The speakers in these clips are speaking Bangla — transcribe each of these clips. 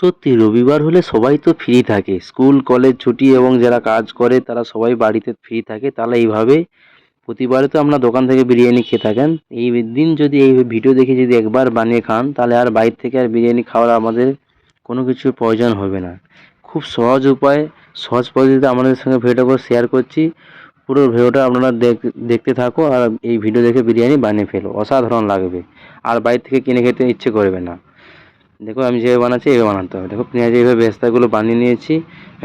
সত্যি, রবিবার হলে সবাই তো ফ্রি থাকে। স্কুল কলেজ ছুটি এবং যারা কাজ করে, তারা সবাই বাড়িতে ফ্রি থাকে। তাহলে এইভাবে প্রতিবারে তো আপনার দোকান থেকে বিরিয়ানি খেয়ে থাকেন। এই দিন যদি এই ভিডিও দেখে যদি একবার বানিয়ে খান, তাহলে আর বাইরে থেকে আর বিরিয়ানি খাওয়ার আমাদের কোনো কিছুর প্রয়োজন হবে না। খুব সহজ উপায়, সহজ পদ্ধতিতে আমাদের সঙ্গে ভিডিওটা শেয়ার করছি। পুরো ভিডিওটা আপনারা দেখ- দেখতে থাকো আর এই ভিডিও দেখে বিরিয়ানি বানিয়ে ফেলো। অসাধারণ লাগবে। আর বাইরে থেকে কিনে খেতে ইচ্ছে করবে না। দেখো আমি যেভাবে বানাচ্ছি, এইভাবে বানাতে হবে। দেখো পেঁয়াজ এইভাবে বেস্তাগুলো বানিয়ে নিয়েছি।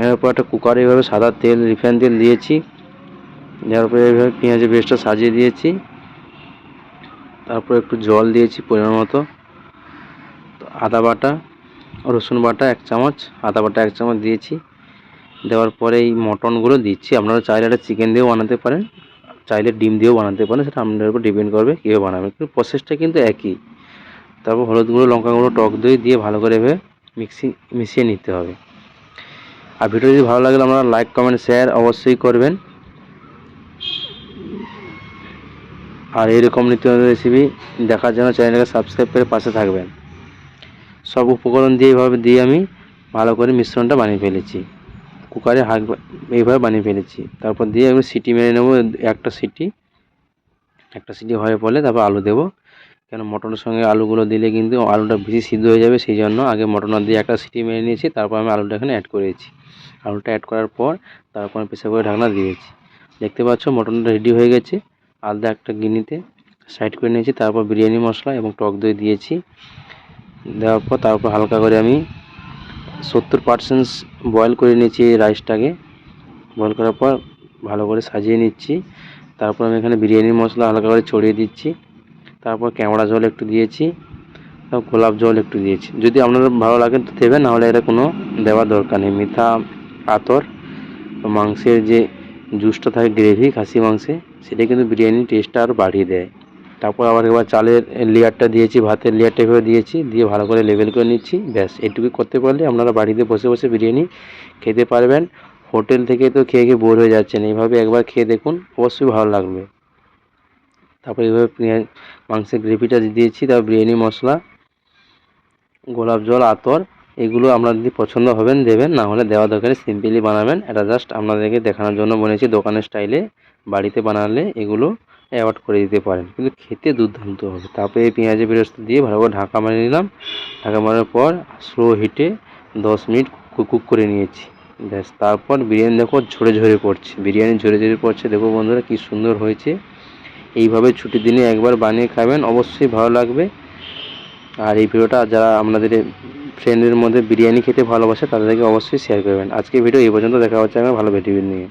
এরপর একটা কুকারে এইভাবে সাদা তেল, রিফাইন তেল দিয়েছি। দেওয়ার পরে এইভাবে পেঁয়াজের বেস্টটা সাজিয়ে দিয়েছি। তারপর একটু জল দিয়েছি পরিমাণ মতো। আদা বাটা, রসুন বাটা এক চামচ, আদা বাটা এক চামচ দিয়েছি। দেওয়ার পরে এই মটনগুলো দিচ্ছি। আপনারা চাইলে একটা চিকেন দিয়েও বানাতে পারেন। চাইলে ডিম দিয়েও বানাতে পারেন। সেটা আপনাদের উপর ডিপেন্ড করবে কীভাবে বানাবেন কিন্তু প্রসেসটা কিন্তু একই। তারপর হলুদ গুঁড়ো, লঙ্কা গুঁড়ো, টক দই দিয়ে ভালো করে এভাবে মিক্সি, মিশিয়ে নিতে হবে। আর ভিডিও যদি ভালো লাগলে আপনারা লাইক, কমেন্ট, শেয়ার অবশ্যই করবেন। আর এরকম নিত্য রেসিপি দেখার জন্য চ্যানেলটাকে সাবস্ক্রাইব করে পাশে থাকবেন। সব উপকরণ দিয়ে এইভাবে দিয়ে আমি ভালো করে মিশ্রণটা বানিয়ে ফেলেছি। কুকারে হাঁক এইভাবে বানিয়ে ফেলেছি। তারপর দিয়ে আমি সিটি মেরে নেব, একটা সিটি একটা সিটি হয়ে পড়লে তারপর আলু দেবো। কেন মটনের সঙ্গে আলুগুলো দিলে কিন্তু আলুটা বেশি সিদ্ধ হয়ে যাবে, সেই জন্য আগে মটনটা দিয়ে একটা সিটি মেরে নিয়েছি, তারপর আমি আলুটা এখানে অ্যাড করেছি। আলুটা অ্যাড করার পর তারপর প্রেসার করে ঢাকনা দিয়েছি। দেখতে পাচ্ছ মটনটা রেডি হয়ে গেছে। আলাদা একটা গিনিতে সাইড করে নিয়েছি, তারপর বিরিয়ানি মশলা এবং টক দই দিয়েছি। দেওয়ার পর তারপর হালকা করে আমি সত্তর পার্সেন্ট বয়েল করে নিয়েছি রাইসটাকে বয়েল করার পর ভালো করে সাজিয়ে নিচ্ছি। তারপর আমি এখানে বিরিয়ানির মশলা হালকা করে ছড়িয়ে দিচ্ছি। তারপর ক্যামড়া জল একটু দিয়েছি, তারপর গোলাপ জল একটু দিয়েছি। যদি আপনাদের ভালো লাগে তো দেবেন, নাহলে এটা কোনো দেওয়ার দরকার নেই। মিঠা আতর মাংসের যে জুসটা থাকে, গ্রেভি, খাসি মাংসে, সেটা কিন্তু বিরিয়ানির টেস্টটা আরও বাড়িয়ে দেয়। তারপর আবার এবার চালের লেয়ারটা দিয়েছি, ভাতের লেয়ারটা এভাবে দিয়েছি, দিয়ে ভালো করে লেভেল করে নিচ্ছি, ব্যাস। এটুকু করতে পারলে আপনারা বাড়িতে বসে বসে বিরিয়ানি খেতে পারবেন। হোটেল থেকে তো খেয়ে খেয়ে বোর হয়ে যাচ্ছেন, এইভাবে একবার খেয়ে দেখুন, অবশ্যই ভালো লাগবে। তারপর এইভাবে পেঁয়াজ মাংসের গ্রেভিটা দিয়েছি তারপর বিরিয়ানি, মশলা, গোলাপ জল, আতর, এগুলো আপনার যদি পছন্দ হবেন দেবেন, না হলে দেওয়া দরকারে সিম্পলি বানাবেন। এটা জাস্ট আপনাদেরকে দেখানোর জন্য বলেছি, দোকানের স্টাইলে, বাড়িতে বানালে এগুলো অ্যাভয়েড করে দিতে পারেন। কিন্তু খেতে দুর্দান্ত হবে। তারপরে এই পেঁয়াজের বেরোস্ত দিয়ে ভালো করে ঢাকা মারিয়ে নিলাম। ঢাকা মারার পর স্লো হিটে দশ মিনিট কুক করে নিয়েছি। ব্যাস, তারপর বিরিয়ানি দেখো ঝরে ঝরে পড়ছে। বিরিয়ানি ঝরে ঝরে পড়ছে। দেখো বন্ধুরা কী সুন্দর হয়েছে। এইভাবে ছুটির দিনে একবার বানিয়ে খাবেন, অবশ্যই ভালো লাগবে। আর এই ভিডিওটা যারা আপনাদের ফ্রেন্ডের মধ্যে বিরিয়ানি খেতে ভালোবাসে তাদেরকে অবশ্যই শেয়ার করবেন। আজকে ভিডিও এই পর্যন্ত, দেখা হচ্ছে আমার ভালো ভিডিও নিয়ে।